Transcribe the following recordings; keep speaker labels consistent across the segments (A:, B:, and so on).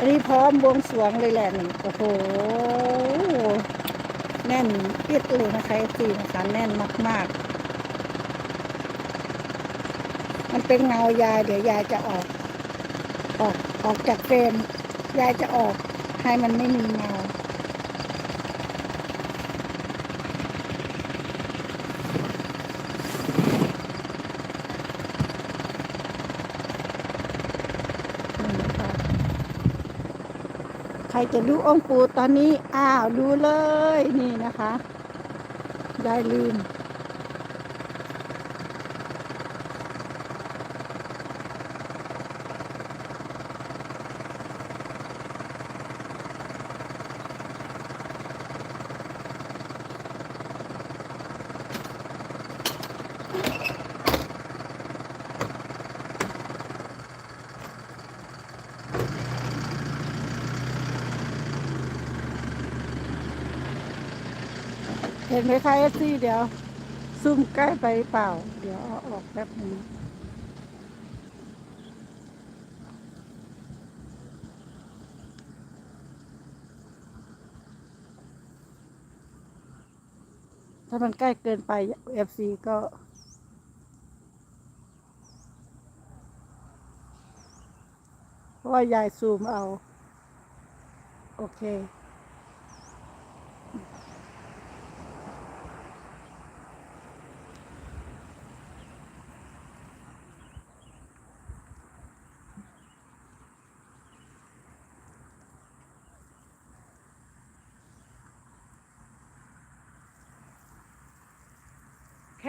A: อันนี้พร้อมบวงสรวงเลยแหละนี่โอ้โหแน่นเอียดเลยนะคะจีนะคะแน่นมากๆ มันเป็นเงายายเดี๋ยวยายจะออก ออกออกจากเฟรมยายจะออกให้มันไม่มีเงา นี่นะคะใค รจะดูองค์ปู่ตอนนี้ อ้าวดูเลยนี่นะคะได้ลืม เห็นไหมคะเอซีเดี๋ยวซูมใกล้ไปเปล่า เดี๋ยวเอาออกแป๊บนึงถ้ามันใกล้เกินไปเอฟซีก็ เพราะว่ายายซูมเอา โอเค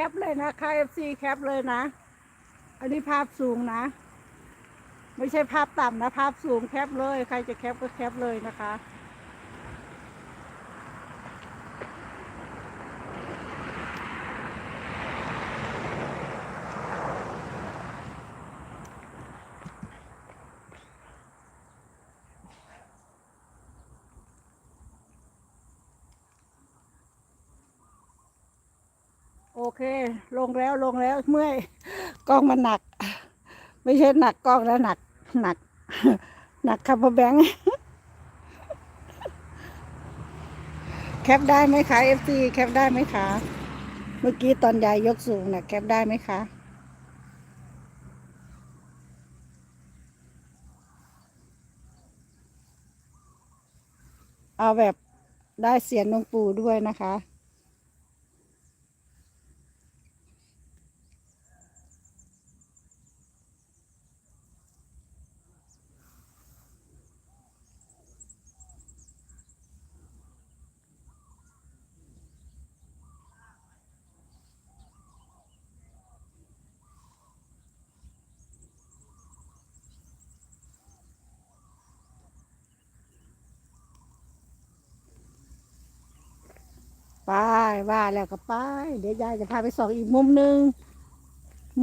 A: ปเลยนะคะ FC แคปเลยนะ อันนี้ภาพสูงนะ ไม่ใช่ภาพต่ำนะ ภาพสูงแคปเลย ใครจะแคปก็แคปเลยนะคะ เค ลงแล้วลงแล้วเมื่อยกล้องมันหนัก ไม่ใช่หนักกล้องแล้วหนักหนัก หนักคับแบงค์แคปได้ไหมคะเอฟซีแคปได้ไหมคะ เมื่อกี้ตอนยายยกสูงนี่ยแคปได้ไหมคะเอาแบบได้เสียงหลวงปู่ด้วยนะคะ ไปว่าแล้วก็ไป เดี๋ยวยายจะพาไปส่องอีกมุมหนึ่ง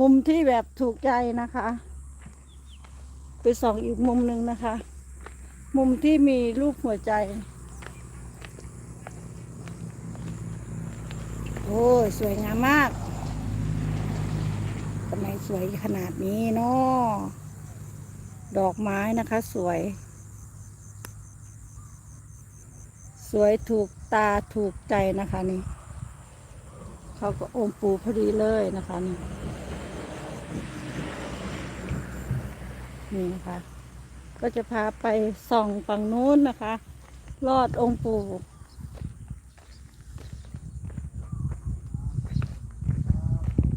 A: มุมที่แบบถูกใจนะคะ ไปส่องอีกมุมหนึ่งนะคะ มุมที่มีรูปหัวใจ โอ้ยสวยงามมากทำไมสวยขนาดนี้เนาะดอกไม้นะคะ สวย สวยถูก ตาถูกใจนะคะนี่เขาก็องค์ปูพอดีเลยนะคะนี่นี่นะคะก็จะพาไปส่องฝั่งนู้นนะคะ ลอดองค์ปู่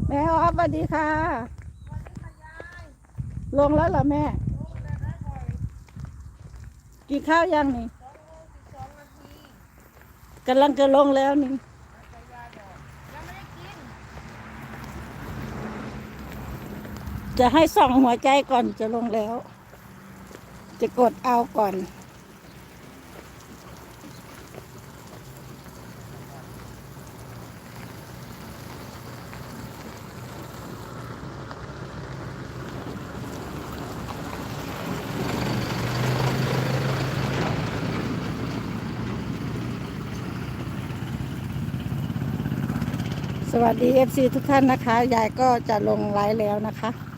A: แม่ออฟสวัสดีค่ะ ลงแล้วเหรอแม่ กินข้าวยังนี่ กำลังจะลงแล้วนี่จะให้ส่องหัวใจก่อนจะลงแล้ว จะกดเอาก่อน สวัสดี FC ทุกท่านนะคะ ยายก็จะลงไลฟ์แล้วนะคะ